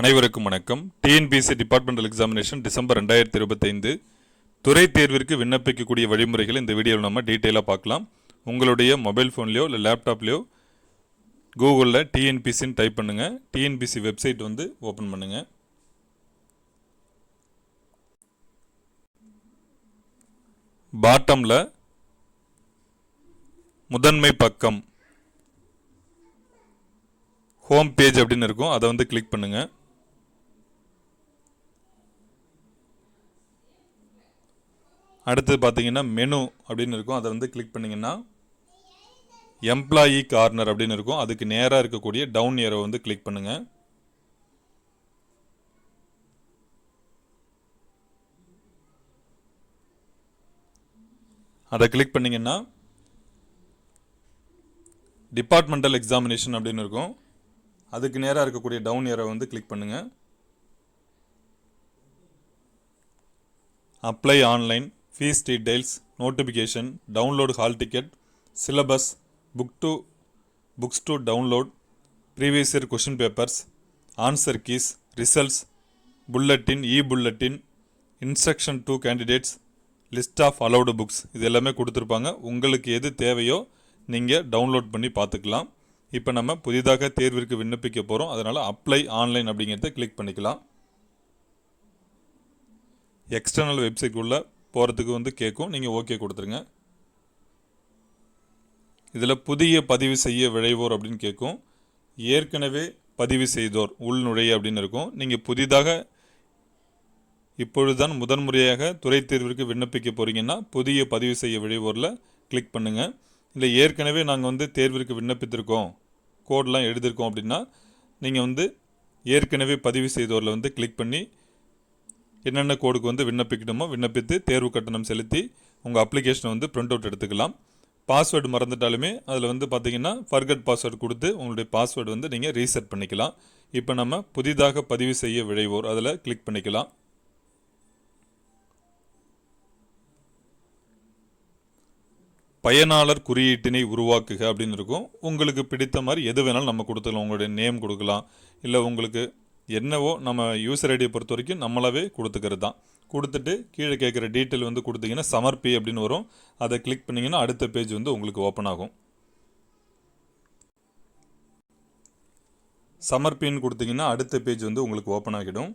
அனைவருக்கும் வணக்கம். TNPSC departmental examination December ரெண்டாயிரத்தி இருபத்தைந்து. துறை தேர்விற்கு விண்ணப்பிக்கக்கூடிய வழிமுறைகளை இந்த வீடியோவில் நம்ம டீட்டெயிலாக பார்க்கலாம். உங்களுடைய மொபைல் ஃபோன்லேயோ இல்லை லேப்டாப்லேயோ கூகுளில் டிஎன்பிசின்னு டைப் பண்ணுங்கள் டிஎன்பிசி வெப்சைட் வந்து ஓப்பன் பண்ணுங்கள் பாட்டமில் முதன்மை பக்கம். ஹோம் பேஜ் அப்படின்னு இருக்கும். அதை வந்து கிளிக் பண்ணுங்கள் அடுத்து பார்த்தீங்கன்னா மெனு அப்படின்னு இருக்கும். அதை வந்து கிளிக் பண்ணிங்கன்னா எம்ப்ளாயி கார்னர் அப்படின்னு இருக்கும். அதுக்கு நேராக இருக்கக்கூடிய டவுன் ஏரோ வந்து கிளிக் பண்ணுங்கள் அதை கிளிக் பண்ணிங்கன்னா டிபார்ட்மெண்டல் எக்ஸாமினேஷன் அப்படின்னு இருக்கும். அதுக்கு நேராக இருக்கக்கூடிய டவுன் ஏரை வந்து கிளிக் பண்ணுங்கள் apply online fees details notification download hall ticket syllabus book to books to download previous year question papers answer keys results bulletin e bulletin instruction to candidates list of allowed books இது எல்லாமே கொடுத்துருப்பாங்க. உங்களுக்கு எது தேவையோ நீங்கள் download பண்ணி பார்த்துக்கலாம். இப்போ நம்ம புதிதாக தேர்விற்கு விண்ணப்பிக்க போகிறோம் அதனால் அப்ளை ஆன்லைன் அப்படிங்கிறத கிளிக் பண்ணிக்கலாம். எக்ஸ்டர்னல் வெப்சைட் உள்ள போகிறதுக்கு வந்து கேட்கும். நீங்கள் ஓகே கொடுத்துருங்க. இதில் புதிய பதிவு செய்ய விழைவோர் அப்படின்னு கேட்கும். ஏற்கனவே பதிவு செய்தோர் உள்நுழைய அப்படின்னு இருக்கும். நீங்கள் புதிதாக இப்பொழுதுதான் முதன்முறையாக துறை தேர்விற்கு விண்ணப்பிக்க போகிறீங்கன்னா புதிய பதிவு செய்ய விழைவோரில் கிளிக் பண்ணுங்கள் இல்லை ஏற்கனவே நாங்கள் வந்து தேர்விற்கு விண்ணப்பித்திருக்கோம். கோட்லாம் எழுதியிருக்கோம் அப்படின்னா நீங்கள் வந்து ஏற்கனவே பதிவு செய்தோரில் வந்து கிளிக் பண்ணி என்னென்ன கோடுக்கு வந்து விண்ணப்பிக்கணுமோ விண்ணப்பித்து தேர்வு கட்டணம் செலுத்தி உங்கள் அப்ளிகேஷனை வந்து பிரிண்ட் அவுட் எடுத்துக்கலாம். பாஸ்வேர்டு மறந்துட்டாலுமே அதில் வந்து பார்த்தீங்கன்னா ஃபர்கட் பாஸ்வேர்டு கொடுத்து உங்களுடைய பாஸ்வேர்டு வந்து நீங்கள் ரீசெட் பண்ணிக்கலாம். இப்போ நம்ம புதிதாக பதிவு செய்ய விழைவோர் அதில் கிளிக் பண்ணிக்கலாம். பயனாளர் குறியீட்டினை உருவாக்குக அப்படின்னு இருக்கும். உங்களுக்கு பிடித்த மாதிரி எது வேணாலும் நம்ம கொடுத்துக்கலாம். உங்களுடைய நேம் கொடுக்கலாம். இல்லை உங்களுக்கு என்னவோ நம்ம யூசர் ஐடியை பொறுத்த வரைக்கும் நம்மளாவே கொடுத்துக்கிறது தான் கொடுத்துட்டு கீழே கேட்குற டீட்டெயில் வந்து கொடுத்தீங்கன்னா சமர்ப்பி அப்படின்னு வரும். அதை கிளிக் பண்ணிங்கன்னா அடுத்த பேஜ் வந்து உங்களுக்கு ஓப்பன் ஆகும். சமர்ப்பின்னு கொடுத்தீங்கன்னா அடுத்த பேஜ் வந்து உங்களுக்கு ஓப்பன் ஆகிடும்.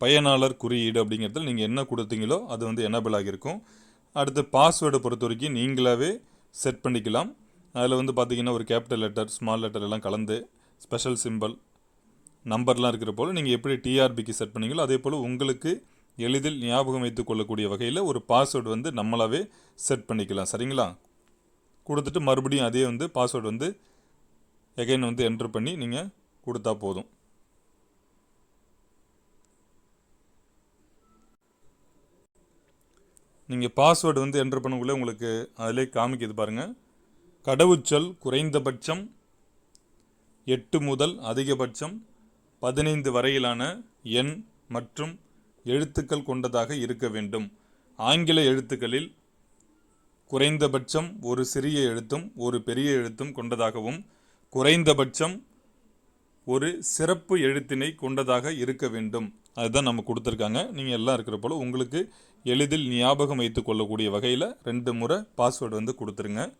பயனாளர் குறியீடு அப்படிங்கிறதுல நீங்கள் என்ன கொடுத்தீங்களோ அது வந்து எனபிள் ஆகியிருக்கும். அடுத்து பாஸ்வேர்டை பொறுத்த வரைக்கும் நீங்களாகவே செட் பண்ணிக்கலாம். அதில் வந்து பார்த்திங்கன்னா ஒரு கேபிட்டல் லெட்டர் ஸ்மால் லெட்டர் எல்லாம் கலந்து ஸ்பெஷல் சிம்பல் நம்பர்லாம் இருக்கிற போல் நீங்கள் எப்படி டிஆர்பிக்கு செட் பண்ணீங்களோ அதே போல் உங்களுக்கு எளிதில் ஞாபகம் வைத்து கொள்ளக்கூடிய வகையில் ஒரு பாஸ்வேர்டு வந்து நம்மளாவே செட் பண்ணிக்கலாம். சரிங்களா? கொடுத்துட்டு மறுபடியும் அதே வந்து பாஸ்வேர்டு வந்து எகைன் வந்து என்ட்ரு பண்ணி நீங்கள் கொடுத்தா போதும். நீங்கள் பாஸ்வேர்டு வந்து என்ட்ரு பண்ணக்குள்ளே உங்களுக்கு அதிலே காமிக்குது பாருங்கள் கடவுச்சொல் குறைந்தபட்சம் எட்டு முதல் அதிகபட்சம் பதினைந்து வரையிலான எண் மற்றும் எழுத்துக்கள் கொண்டதாக இருக்க வேண்டும். ஆங்கில எழுத்துக்களில் குறைந்தபட்சம் ஒரு சிறிய எழுத்தும் ஒரு பெரிய எழுத்தும் கொண்டதாகவும் குறைந்தபட்சம் ஒரு சிறப்பு எழுத்தினை கொண்டதாக இருக்க வேண்டும். அதுதான் நம்ம கொடுத்துருக்காங்க. நீங்கள் எல்லாம் இருக்கிற போல் உங்களுக்கு எளிதில் ஞாபகம் வைத்து கொள்ளக்கூடிய வகையில் ரெண்டு முறை பாஸ்வேர்டு வந்து கொடுத்துருங்க.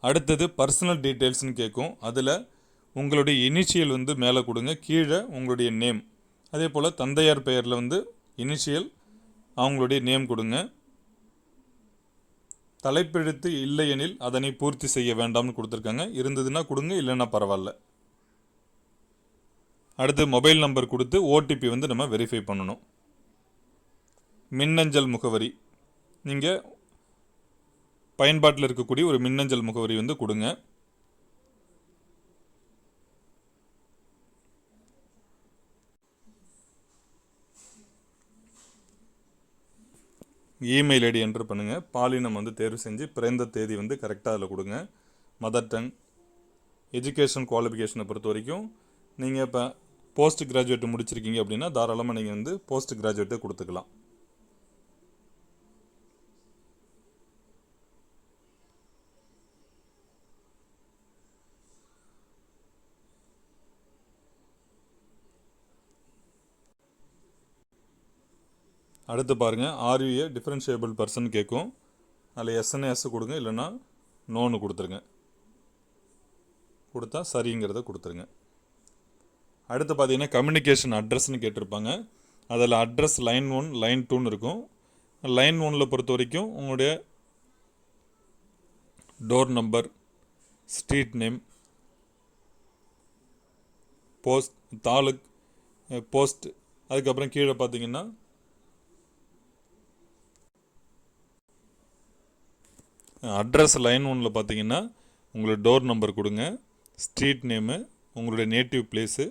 அடுத்தது பர்சனல் டீட்டெயில்ஸ்னு கேட்கும் அதில் உங்களுடைய இனிஷியல் வந்து மேலே கொடுங்க. கீழே உங்களுடைய நேம் அதே போல் தந்தையார் பெயரில் வந்து இனிஷியல் அவங்களுடைய நேம் கொடுங்க. தலைப்பெழுத்து இல்லையெனில் அதனை பூர்த்தி செய்ய வேண்டாம்னு கொடுத்துருக்காங்க. இருந்ததுன்னா கொடுங்க இல்லைன்னா பரவாயில்ல. அடுத்து மொபைல் நம்பர் கொடுத்து ஓடிபி வந்து நம்ம வெரிஃபை பண்ணணும். மின்னஞ்சல் முகவரி. நீங்கள் பயன்பாட்டில் இருக்கக்கூடிய ஒரு மின்னஞ்சல் முகவரி வந்து கொடுங்க. இமெயில் ஐடி என்ட்ரு பண்ணுங்கள் பாலினம் வந்து தேர்வு செஞ்சு பிறந்த தேதி வந்து கரெக்டாக அதில் கொடுங்க. மதர் டங் எஜுகேஷன் குவாலிஃபிகேஷனை பொறுத்த வரைக்கும் நீங்கள் இப்போ போஸ்ட் கிராஜுவேட் முடிச்சிருக்கீங்க அப்படின்னா தாராளமாக நீங்கள் வந்து போஸ்ட் கிராஜுவேட்டை கொடுத்துக்கலாம். அடுத்து பாருங்கள் ஆர்யூஏ டிஃப்ரென்ஷியபிள் பர்சன் கேட்கும். அதில் எஸ்என்னு எஸ் கொடுங்க இல்லைன்னா நோன்னு கொடுத்துருங்க. கொடுத்தா சரிங்கிறத கொடுத்துருங்க. அடுத்து பார்த்தீங்கன்னா கம்யூனிகேஷன் அட்ரஸ்ன்னு கேட்டிருப்பாங்க. அதில் அட்ரஸ் லைன் ஒன் லைன் டூன்னு இருக்கும். லைன் ஒனில் பொறுத்த வரைக்கும் உங்களுடைய door number street name post taluk post அதுக்கப்புறம் கீழே பார்த்தீங்கன்னா அட்ரஸ் லைன் ஒன்றில் பார்த்தீங்கன்னா உங்களோட டோர் நம்பர் கொடுங்க ஸ்ட்ரீட் நேமு உங்களுடைய நேட்டிவ் பிளேஸு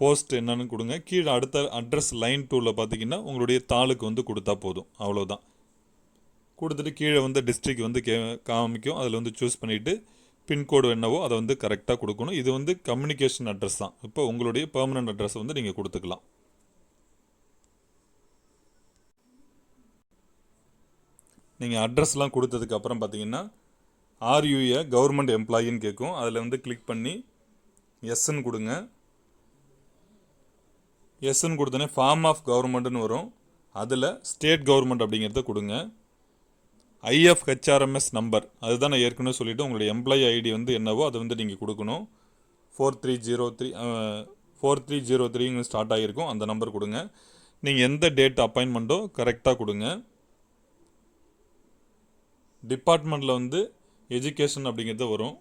போஸ்ட் என்னன்னு கொடுங்க. கீழே அடுத்த அட்ரஸ் லைன் டூவில் பார்த்தீங்கன்னா உங்களுடைய தாளுக்கு வந்து கொடுத்தா போதும். அவ்வளோதான் கொடுத்துட்டு கீழே வந்து டிஸ்ட்ரிக் வந்து கே காமிக்கும். அதில் வந்து சூஸ் பண்ணிவிட்டு பின்கோடு என்னவோ அதை வந்து கரெக்டாக கொடுக்கணும். இது வந்து கம்யூனிகேஷன் அட்ரஸ் தான். இப்போ உங்களுடைய பெர்மனன்ட் அட்ரஸ் வந்து நீங்கள் கொடுத்துக்கலாம். நீங்கள் அட்ரஸ்லாம் கொடுத்ததுக்கப்புறம் பார்த்தீங்கன்னா ஆர்யூஏ கவர்மெண்ட் எம்ப்ளாயின்னு கேட்கும். அதில் வந்து கிளிக் பண்ணி எஸ்ன்னு கொடுங்க. எஸ்ன்னு கொடுத்தோன்னே ஃபார்ம் ஆஃப் கவர்மெண்ட்டுன்னு வரும். அதில் ஸ்டேட் கவர்மெண்ட் அப்படிங்கிறத கொடுங்க. ஐஎஃப் ஹெச்ஆர்எம்எஸ் நம்பர் அதுதான் நான் ஏற்கனவே சொல்லிவிட்டு உங்களுடைய எம்ப்ளாயி ஐடி வந்து என்னவோ அதை வந்து நீங்கள் கொடுக்கணும். Four three zero three four three zero த்ரீங்க start ஆகிருக்கும் அந்த நம்பர் கொடுங்க. நீங்கள் எந்த டேட் அப்பாயின்மெண்ட்டோ கரெக்டாக கொடுங்க. டிபார்ட்மெண்ட்டில் வந்து எஜுகேஷன் அப்படிங்கிறது வரும்.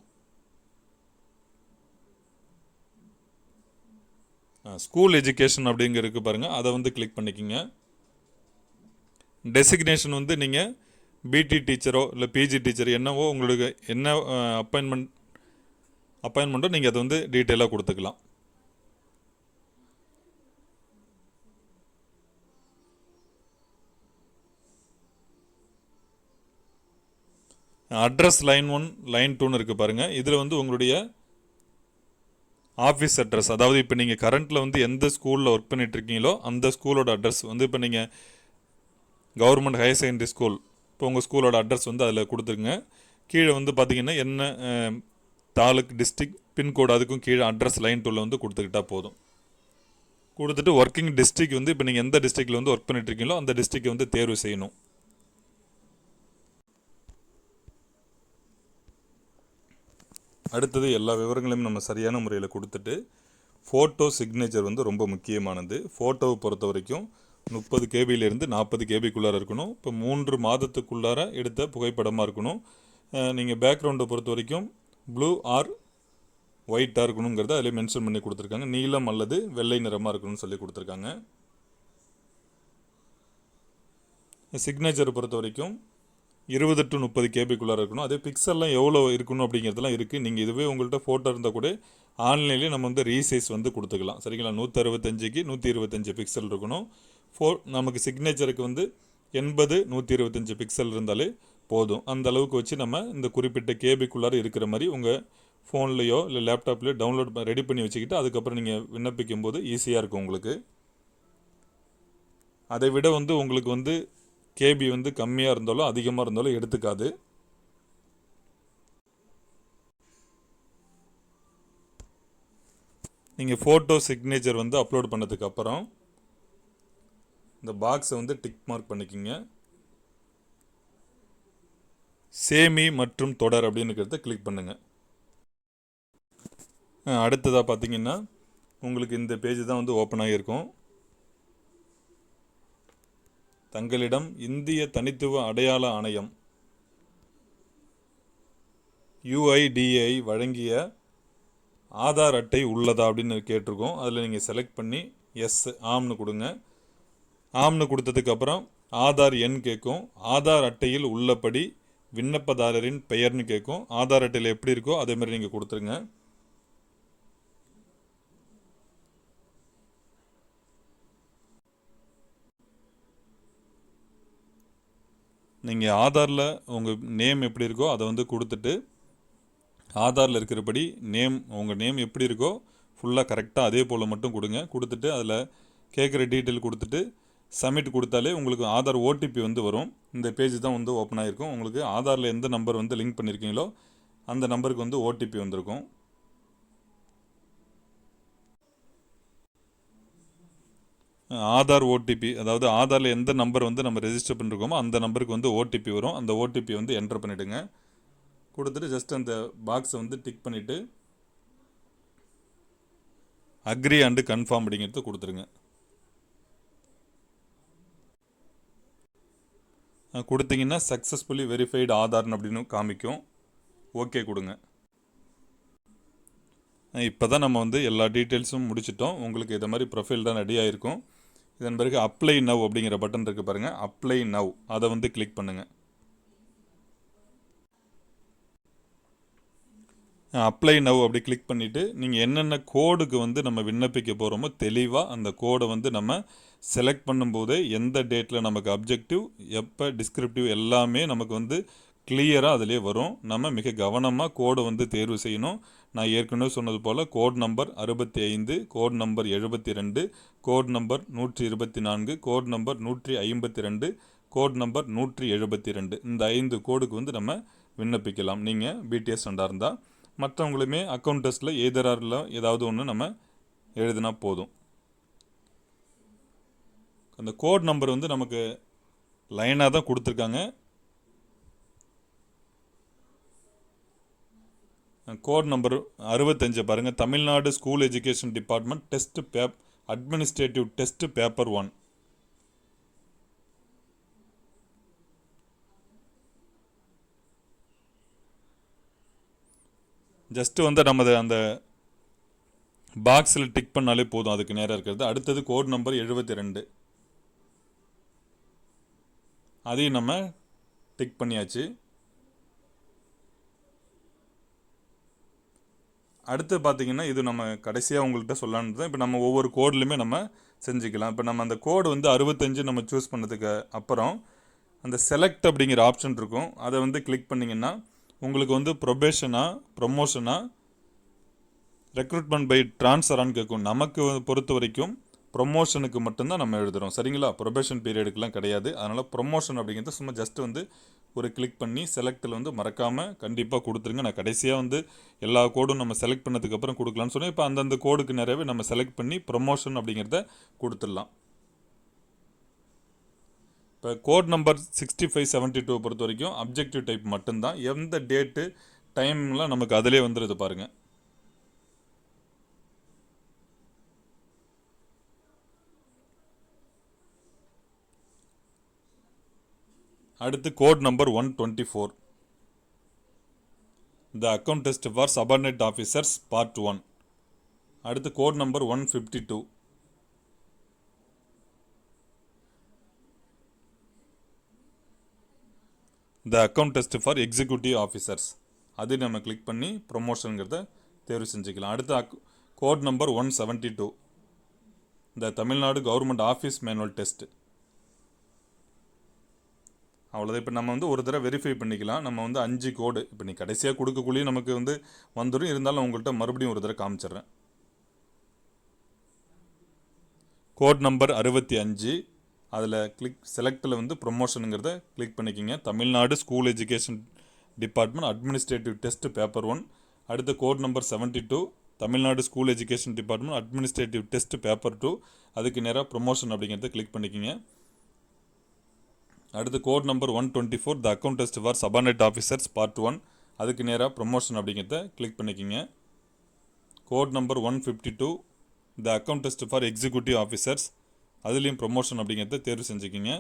ஸ்கூல் எஜுகேஷன் அப்படிங்கிறதுக்கு பாருங்கள் அதை வந்து கிளிக் பண்ணிக்கிங்க. டெசிக்னேஷன் வந்து நீங்கள் பிடி டீச்சரோ இல்லை பிஜி டீச்சர் என்னவோ உங்களுக்கு என்ன அப்பாயின்மெண்ட் அப்பாயின்மெண்ட்டோ நீங்கள் அதை வந்து டீட்டெயிலாக கொடுத்துக்கலாம். அட்ரஸ் லைன் ஒன் லைன் டூன்னு இருக்குது பாருங்கள் இதில் வந்து உங்களுடைய ஆஃபீஸ் அட்ரஸ். அதாவது இப்போ நீங்கள் கரண்ட்டில் வந்து எந்த ஸ்கூலில் ஒர்க் பண்ணிட்டு இருக்கீங்களோ அந்த ஸ்கூலோட அட்ரஸ். வந்து இப்போ நீங்கள் கவர்மெண்ட் ஹையர் செகண்டரி ஸ்கூல் இப்போ உங்கள் ஸ்கூலோட அட்ரஸ் வந்து அதில் கொடுத்துருங்க. கீழே வந்து பார்த்தீங்கன்னா என்ன தாலுக் டிஸ்ட்ரிக் பின்கோடு அதுக்கும் கீழே அட்ரஸ் லைன் டூவில் வந்து கொடுத்துக்கிட்டா போதும். கொடுத்துட்டு ஒர்க்கிங் டிஸ்ட்ரிக் வந்து இப்போ நீங்கள் எந்த டிஸ்ட்ரிக்டில் வந்து ஒர்க் பண்ணிட்டு இருக்கீங்களோ அந்த டிஸ்ட்ரிக்டை வந்து தேர்வு செய்யணும். அடுத்தது எல்லா விவரங்களையும் நம்ம சரியான முறையில் கொடுத்துட்டு ஃபோட்டோ சிக்னேச்சர் வந்து ரொம்ப முக்கியமானது. ஃபோட்டோவை பொறுத்த வரைக்கும் முப்பது கேபியிலேருந்து நாற்பது கேபிக்குள்ளார இருக்கணும். இப்போ மூன்று மாதத்துக்குள்ளார எடுத்த புகைப்படமாக இருக்கணும். நீங்கள் பேக்ரவுண்டை பொறுத்த வரைக்கும் ப்ளூ ஆர் ஒயிட்டாக இருக்கணுங்கிறத அதிலே மென்ஷன் பண்ணி கொடுத்துருக்காங்க. நீலம் அல்லது வெள்ளை நிறமாக இருக்கணும்னு சொல்லி கொடுத்துருக்காங்க. சிக்னேச்சரை பொறுத்த வரைக்கும் இருபது டு முப்பது கேபிக்குள்ளே இருக்கணும். அதே பிக்சல்லாம் எவ்வளோ இருக்கணும் அப்படிங்கிறதுலாம் இருக்குது நீங்கள் இதுவே உங்கள்கிட்ட ஃபோட்டோ இருந்தால் கூட ஆன்லைன்லேயே நம்ம வந்து ரீசைஸ் வந்து கொடுத்துக்கலாம். சரிங்களா? நூற்றறுபத்தஞ்சுக்கு நூற்றி இருபத்தஞ்சு பிக்சல் இருக்கணும். ஃபோ நமக்கு சிக்னேச்சருக்கு வந்து எண்பது நூற்றி இருபத்தஞ்சு பிக்சல் இருந்தாலே போதும். அந்த அளவுக்கு வச்சு நம்ம இந்த குறிப்பிட்ட கேபிக்குள்ளார இருக்கிற மாதிரி உங்கள் ஃபோன்லேயோ இல்லை லேப்டாப்லேயோ டவுன்லோட் ரெடி பண்ணி வச்சுக்கிட்டு அதுக்கப்புறம் நீங்கள் விண்ணப்பிக்கும் போது ஈஸியாக இருக்கும் உங்களுக்கு. அதை விட வந்து உங்களுக்கு வந்து கேபி வந்து கம்மியாக இருந்தாலும் அதிகமாக இருந்தாலும் எடுத்துக்காது. நீங்கள் ஃபோட்டோ சிக்னேச்சர் வந்து அப்லோட் பண்ணதுக்கப்புறம் இந்த பாக்ஸை வந்து டிக் மார்க் பண்ணிக்கிங்க. சேமி மற்றும் தொடர் அப்படின்னுக்கிறத கிளிக் பண்ணுங்கள் அடுத்ததாக பார்த்தீங்கன்னா உங்களுக்கு இந்த பேஜ் தான் வந்து ஓப்பன் ஆகியிருக்கும். தங்களிடம் இந்திய தனித்துவ அடையாள ஆணையம் யுஐடிஐ வழங்கிய ஆதார் அட்டை உள்ளதா அப்படின்னு கேட்டிருக்கோம். அதில் நீங்கள் செலக்ட் பண்ணி எஸ் ஆம்னு கொடுங்க. ஆம்னு கொடுத்ததுக்கப்புறம் ஆதார் எண் கேட்கும். ஆதார் அட்டையில் உள்ளபடி விண்ணப்பதாரரின் பெயர்னு கேட்கும். ஆதார் அட்டையில் எப்படி இருக்கோ அதே மாதிரி நீங்கள் கொடுத்துருங்க. நீங்கள் ஆதாரில் உங்கள் நேம் எப்படி இருக்கோ அதை வந்து கொடுத்துட்டு ஆதாரில் இருக்கிறபடி நேம் உங்கள் நேம் எப்படி இருக்கோ ஃபுல்லாக கரெக்டாக அதே போல் மட்டும் கொடுங்க. கொடுத்துட்டு அதில் கேட்குற டீட்டெயில் கொடுத்துட்டு சப்மிட் கொடுத்தாலே உங்களுக்கு ஆதார் ஓடிபி வந்து வரும். இந்த பேஜ் தான் வந்து ஓப்பன் ஆகிருக்கும் உங்களுக்கு ஆதாரில் எந்த நம்பர் வந்து லிங்க் பண்ணியிருக்கீங்களோ அந்த நம்பருக்கு வந்து ஓடிபி வந்திருக்கும். ஆதார் ஓடிபி அதாவது ஆதாரில் எந்த நம்பர் வந்து நம்ம ரெஜிஸ்டர் பண்ணிருக்கோமோ அந்த நம்பருக்கு வந்து ஓடிபி வரும். அந்த ஓடிபி வந்து என்டர் பண்ணிவிடுங்க கொடுத்துட்டு ஜஸ்ட் அந்த பாக்ஸை வந்து டிக் பண்ணிவிட்டு அக்ரி அண்டு கன்ஃபார்ம் அப்படிங்கிறது கொடுத்துருங்க. கொடுத்தீங்கன்னா சக்ஸஸ்ஃபுல்லி வெரிஃபைடு ஆதார்னு அப்படின்னு காமிக்கும். ஓகே கொடுங்க. இப்போ தான் நம்ம வந்து எல்லா டீட்டெயில்ஸும் முடிச்சிட்டோம். உங்களுக்கு இதை மாதிரி ப்ரொஃபைல் தான் ரெடி ஆகிருக்கும் இதன் பிறகு அப்ளை நவ் அப்படிங்கிற பட்டன் இருக்குது பாருங்கள் அப்ளை நவ் அதை வந்து கிளிக் பண்ணுங்கள் அப்ளை நவ் அப்படி கிளிக் பண்ணிவிட்டு நீங்கள் என்னென்ன கோடுக்கு வந்து நம்ம விண்ணப்பிக்க போகிறோமோ தெளிவாக அந்த கோடை வந்து நம்ம செலக்ட் பண்ணும்போதே எந்த டேட்டில் நமக்கு அப்ஜெக்டிவ் எப்போ டிஸ்கிரிப்டிவ் எல்லாமே நமக்கு வந்து கிளியராக அதிலே வரும். நம்ம மிக கவனமாக கோடை வந்து தேர்வு செய்யணும். நான் ஏற்கனவே சொன்னது போல் கோட் நம்பர் அறுபத்தி ஐந்து கோட் நம்பர் எழுபத்தி ரெண்டு கோட் நம்பர் நூற்றி இருபத்தி நான்கு கோட் நம்பர் நூற்றி ஐம்பத்தி ரெண்டு கோட் நம்பர் நூற்றி எழுபத்தி ரெண்டு இந்த ஐந்து கோடுக்கு வந்து நம்ம விண்ணப்பிக்கலாம். நீங்கள் பிடிஎஸ் ரெண்டாக இருந்தால் மற்றவங்களுமே அக்கௌண்ட் டெஸ்ட்டில் ஏதராரில் ஏதாவது ஒன்று நம்ம எழுதினா போதும். அந்த கோட் நம்பர் வந்து நமக்கு லைனாக தான் கொடுத்துருக்காங்க. கோட் நம்பர் அறுபத்தஞ்சு பாருங்கள் Tamil Nadu school education department test பேப் administrative test paper one just வந்து நமது அந்த பாக்ஸில் டிக் பண்ணாலே போதும். அதுக்கு நேராக இருக்கிறது. அடுத்தது கோட் நம்பர் எழுபத்தி ரெண்டு அதையும் நம்ம டிக் பண்ணியாச்சு. அடுத்து பார்த்தீங்கன்னா இது நம்ம கடைசியாக உங்கள்கிட்ட சொல்லலான்னு தான். இப்போ நம்ம ஒவ்வொரு கோட்லையுமே நம்ம செஞ்சுக்கலாம். இப்போ நம்ம அந்த கோடு வந்து அறுபத்தஞ்சு நம்ம சூஸ் பண்ணதுக்கு அப்புறம் அந்த செலக்ட் அப்படிங்கிற ஆப்ஷன் இருக்கும். அதை வந்து கிளிக் பண்ணிங்கன்னா உங்களுக்கு வந்து ப்ரொபேஷனா ப்ரொமோஷனா ரெக்ரூட்மெண்ட் பை ட்ரான்ஸ்ஃபரான்னு கேட்கும். நமக்கு பொறுத்த வரைக்கும் ப்ரொமோஷனுக்கு மட்டும்தான் நம்ம எழுதுகிறோம் சரிங்களா? ப்ரொபேஷன் பீரியடுக்கெலாம் கிடையாது. அதனால் ப்ரொமோஷன் அப்படிங்கிறது சும்மா ஜஸ்ட் வந்து ஒரு கிளிக் பண்ணி செலக்டில் வந்து மறக்காமல் கண்டிப்பாக கொடுத்துருங்க. நான் கடைசியாக வந்து எல்லா கோடும் நம்ம செலக்ட் பண்ணதுக்கப்புறம் கொடுக்கலான்னு சொன்னேன். இப்போ அந்தந்த கோடுக்கு நிறையவே நம்ம செலக்ட் பண்ணி ப்ரொமோஷன் அப்படிங்கிறத கொடுத்துடலாம். இப்போ code number sixty five seventy two பொறுத்த வரைக்கும் அப்ஜெக்டிவ் டைப் மட்டும்தான். எந்த டேட்டு டைம்லாம் நமக்கு அதிலே வந்துடுது பாருங்கள் அடுத்து code number one twenty four the account test for subordinate officers part one அடுத்து code number one fifty two the account test for executive officers அது நம்ம கிளிக் பண்ணி ப்ரொமோஷனுங்கிறத தேர்வு செஞ்சுக்கலாம். அடுத்து அக் code number one seventy two the Tamil Nadu government office manual test அவ்வளோதான் இப்போ நம்ம வந்து ஒரு தடவை வெரிஃபை பண்ணிக்கலாம். நம்ம வந்து அஞ்சு கோடு இப்போ நீ கடைசியாக கொடுக்கக்குள்ளேயும் நமக்கு வந்து வந்துடும் இருந்தாலும் உங்கள்கிட்ட மறுபடியும் ஒரு தடவை காமிச்சிடுறேன். கோட் நம்பர் அறுபத்தி அஞ்சு. அதில் கிளிக் செலக்டில் வந்து ப்ரொமோஷனுங்கிறத கிளிக் பண்ணிக்கிங்க. Tamil Nadu school education department administrative test paper one அடுத்த code number seventy two Tamil Nadu school education department administrative test paper two அதுக்கு நேராக ப்ரொமோஷன் அப்படிங்கிறத கிளிக் பண்ணிக்கிங்க. அடுத்து code number one twenty four the account test for subordinate officers part one அதுக்கு நேராக promotion அப்படிங்கிறத click பண்ணிக்கிங்க. Code number one fifty two the account test for executive officers அதுலேயும் ப்ரொமோஷன் அப்படிங்கிறத தேர்வு செஞ்சுக்கிங்க.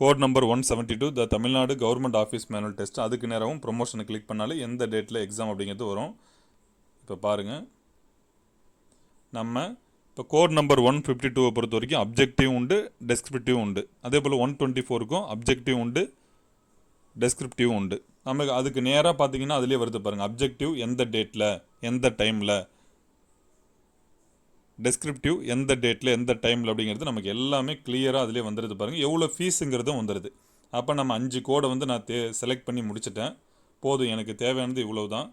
Code number one seventy two the Tamil Nadu government office manual test அதுக்கு நேரமும் ப்ரொமோஷனை click பண்ணாலே எந்த டேட்டில் எக்ஸாம் அப்படிங்கிறது வரும். இப்போ பாருங்கள் நம்ம இப்போ கோட் நம்பர் ஒன் ஃபிஃப்டி டூவை பொறுத்த வரைக்கும் அப்ஜெக்டிவ் உண்டு டெஸ்கிரிப்டிவ் உண்டு. அதே போல் ஒன் டுவெண்ட்டி ஃபோருக்கும் அப்ஜெக்டிவ் உண்டு டெஸ்கிரிப்டிவ் உண்டு. நமக்கு அதுக்கு நேராக பார்த்தீங்கன்னா அதுலேயே வருது பாருங்கள் அப்ஜெக்டிவ் எந்த டேட்டில் எந்த டைமில் டெஸ்கிரிப்டிவ் எந்த டேட்டில் எந்த டைமில் அப்படிங்கிறது நமக்கு எல்லாமே கிளியராக அதிலே வந்துடுது பாருங்கள் எவ்வளோ ஃபீஸுங்கிறதும் வந்துடுது அப்போ நம்ம அஞ்சு கோடை வந்து நான் தே செலக்ட் பண்ணி முடிச்சிட்டேன். போதும் எனக்கு தேவையானது இவ்வளோ தான்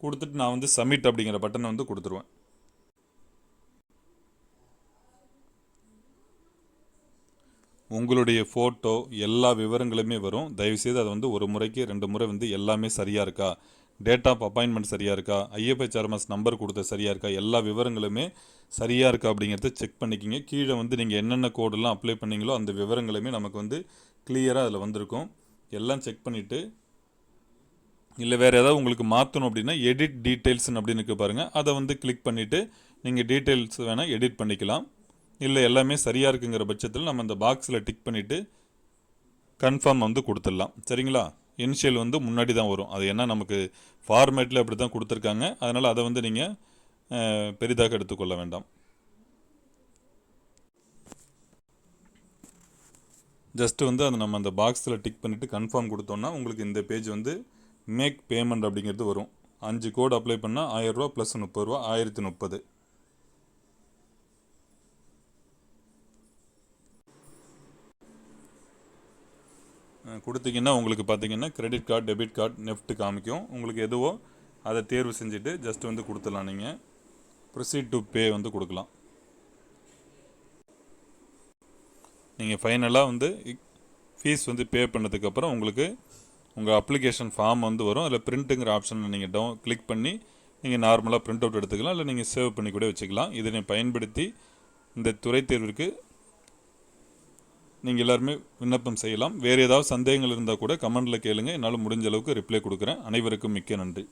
கொடுத்துட்டு நான் வந்து சப்மிட் அப்படிங்கிற பட்டனை வந்து கொடுத்துருவேன். உங்களுடைய ஃபோட்டோ எல்லா விவரங்களுமே வரும். தயவுசெய்து அதை வந்து ஒரு முறைக்கு ரெண்டு முறை வந்து எல்லாமே சரியாக இருக்கா? டேட் ஆஃப் அப்பாயின்மெண்ட் சரியாக இருக்கா? ஐஎஃப்ஹெச்ஆர்எம்எஸ் நம்பர் கொடுத்த சரியாக இருக்கா? எல்லா விவரங்களுமே சரியாக இருக்கா அப்படிங்கிறத செக் பண்ணிக்கிங்க. கீழே வந்து நீங்கள் என்னென்ன கோடெல்லாம் அப்ளை பண்ணீங்களோ அந்த விவரங்களுமே நமக்கு வந்து கிளியராக அதில் வந்திருக்கும். எல்லாம் செக் பண்ணிவிட்டு இல்லை வேறு ஏதாவது உங்களுக்கு மாற்றணும் அப்படின்னா எடிட் டீட்டெயில்ஸ்னு அப்படின்னு இருக்குது பாருங்கள் அதை வந்து கிளிக் பண்ணிவிட்டு நீங்கள் டீட்டெயில்ஸ் வேணால் எடிட் பண்ணிக்கலாம். இல்லை எல்லாமே சரியாக இருக்குங்கிற பட்சத்தில் நம்ம அந்த பாக்ஸில் டிக் பண்ணிவிட்டு கன்ஃபார்ம் வந்து கொடுத்துடலாம். சரிங்களா? இனிஷியல் வந்து முன்னாடி தான் வரும். அது என்ன நமக்கு ஃபார்மேட்டில் அப்படி தான் கொடுத்துருக்காங்க. அதனால் அதை வந்து நீங்கள் பெரிதாக எடுத்துக்கொள்ள வேண்டாம். ஜஸ்ட்டு வந்து அதை நம்ம அந்த பாக்ஸில் டிக் பண்ணிவிட்டு கன்ஃபார்ம் கொடுத்தோன்னா உங்களுக்கு இந்த பேஜ் வந்து மேக் பேமெண்ட் அப்படிங்கிறது வரும். அஞ்சு கோடு அப்ளை பண்ணால் ஆயிரரூவா ப்ளஸ் முப்பது ரூபா ஆயிரத்தி முப்பது. கொடுத்தீங்கன்னா உங்களுக்கு பார்த்தீங்கன்னா credit card debit card NEFT காமிக்கும். உங்களுக்கு எதுவோ அதை தேர்வு செஞ்சுட்டு ஜஸ்ட் வந்து கொடுத்துடலாம் நீங்கள் ப்ரொசீட் டு பே வந்து கொடுக்கலாம். நீங்கள் ஃபைனலாக வந்து ஃபீஸ் வந்து பே பண்ணதுக்கப்புறம் உங்களுக்கு உங்கள் அப்ளிகேஷன் ஃபார்ம் வந்து வரும். அதில் பிரிண்ட்டுங்கிற ஆப்ஷனில் நீங்கள் டவுன் கிளிக் பண்ணி நீங்கள் நார்மலாக பிரிண்ட் அவுட் எடுத்துக்கலாம். இல்லை நீங்கள் சேவ் பண்ணி கூட வச்சுக்கலாம். இதனை பயன்படுத்தி இந்த துறை தேர்விற்கு நீங்கள் எல்லாருமே விண்ணப்பம் செய்யலாம். வேறு ஏதாவது சந்தேகங்கள் இருந்தால் கூட கமெண்டில் கேளுங்க. என்னால் முடிஞ்ச அளவுக்கு ரிப்ளை கொடுக்குறேன். அனைவருக்கும் மிக்க நன்றி.